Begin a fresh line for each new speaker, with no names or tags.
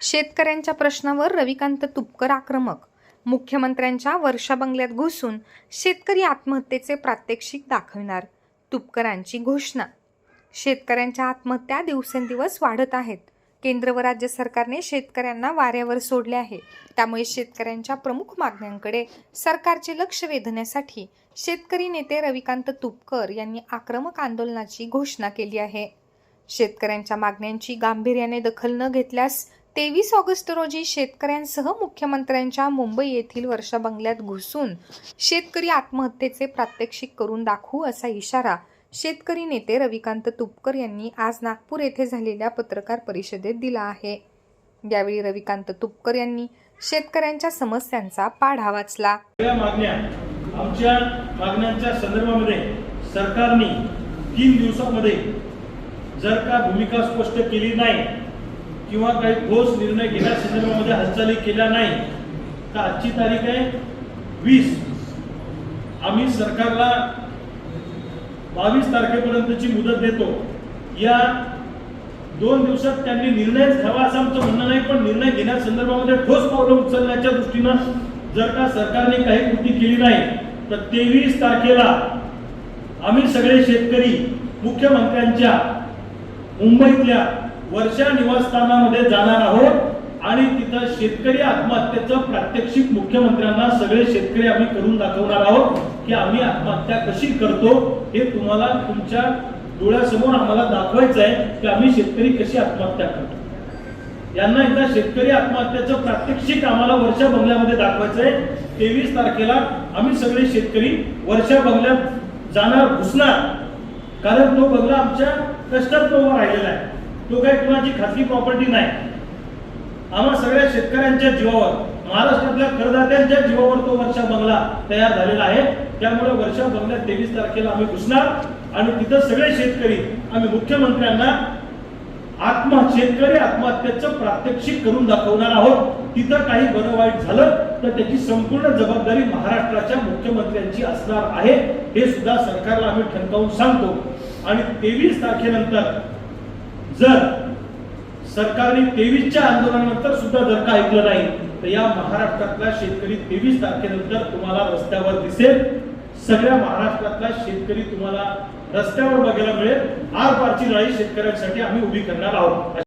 शेतकऱ्यांच्या प्रश्नावर रविकांत तुपकर आक्रमक. मुख्यमंत्र्यांच्या वर्षा बंगल्यात घुसून शेतकरी आत्महत्येचे प्रात्यक्षिक दाखविणार तुपकरांची घोषणा. शेतकऱ्यांच्या आत्महत्या दिवसेंदिवस वाढत आहेत. केंद्र व राज्य सरकारने शेतकऱ्यांना वाऱ्यावर सोडले आहे. त्यामुळे शेतकऱ्यांच्या प्रमुख मागण्यांकडे सरकारचे लक्ष वेधण्यासाठी शेतकरी नेते रविकांत तुपकर यांनी आक्रमक आंदोलनाची घोषणा केली आहे. शेतकऱ्यांच्या मागण्यांची गांभीर्याने दखल न घेतल्यास तेवीस ऑगस्ट रोजी शेतकऱ्यांसह मुख्यमंत्र्यांच्या मुंबई येथील वर्षा बंगल्यात घुसून शेतकरी आत्महत्येचे प्रात्यक्षिक करून दाखवू असा इशारा शेतकरी नेते रविकांत तुपकर यांनी आज नागपूर येथे झालेल्या पत्रकार परिषदेत दिला आहे. यावेळी रविकांत तुपकर यांनी शेतकऱ्यांच्या समस्यांचा पाढा वाचला.
मागण्या आमच्या मागण्यांच्या संदर्भामध्ये सरकारने तीन दिवसामध्ये जर का भूमिका स्पष्ट केली नाही किंवा काही ठोस निर्णय घेण्यासंदर्भामध्ये हालचाली केल्या नाही तर आजची तारीख आहे वीस. आम्ही सरकारला बावीस तारखेपर्यंतची मुदत देतो. या दोन दिवसात त्यांनी निर्णयच घ्यावा असं आमचं म्हणणं नाही पण निर्णय घेण्यासंदर्भामध्ये ठोस पावलं उचलण्याच्या दृष्टीनं जर का सरकारने काही कृती केली नाही तर तेवीस तारखेला आम्ही सगळे शेतकरी मुख्यमंत्र्यांच्या मुंबईतल्या वर्षा निवासस्थानामध्ये जाणार आहोत आणि तिथं शेतकरी आत्महत्येचं प्रात्यक्षिक मुख्यमंत्र्यांना सगळे शेतकरी आम्ही करून दाखवणार आहोत की आम्ही आत्महत्या कशी करतो हे तुम्हाला तुमच्या डोळ्यासमोर आम्हाला दाखवायचं आहे की आम्ही शेतकरी कशी आत्महत्या करतो. यांना एकदा शेतकरी आत्महत्याचं प्रात्यक्षिक आम्हाला वर्षा बंगल्यामध्ये दाखवायचं आहे. तेवीस तारखेला आम्ही सगळे शेतकरी वर्षा बंगल्यात जाणार घुसणार. कारण तो बंगला आमच्या कष्टात राहिलेला आहे. तो काही कुणाची खासगी प्रॉपर्टी नाही. आम्हा सगळ्या शेतकऱ्यांच्या जीवावर महाराष्ट्रातल्या करदात्यांच्या जीवावर तो वर्षा बंगला तयार झालेला आहे. त्यामुळे वर्षा बंगल्यात तेवीस तारखेला आम्ही घुसणार आणि तिथं सगळे शेतकरी आम्ही मुख्यमंत्र्यांना आत्म शेतकरी आत्महत्येचं प्रात्यक्षिक करून दाखवणार आहोत. तिथं काही बरं वाईट झालं तर त्याची संपूर्ण जबाबदारी महाराष्ट्राच्या मुख्यमंत्र्यांची असणार आहे. हे सुद्धा सरकारला आम्ही ठणकावून सांगतो. आणि तेवीस तारखेनंतर जर सरकारने तेवीसच्या आंदोलनानंतर सुद्धा जर का ऐकलं नाही तर या महाराष्ट्रातला शेतकरी तेवीस तारखेनंतर तुम्हाला रस्त्यावर दिसेल. सगळ्या महाराष्ट्रातला शेतकरी तुम्हाला रस्त्यावर बघायला मिळेल. आर पारची लढाई शेतकऱ्यांसाठी आम्ही उभी करणार आहोत.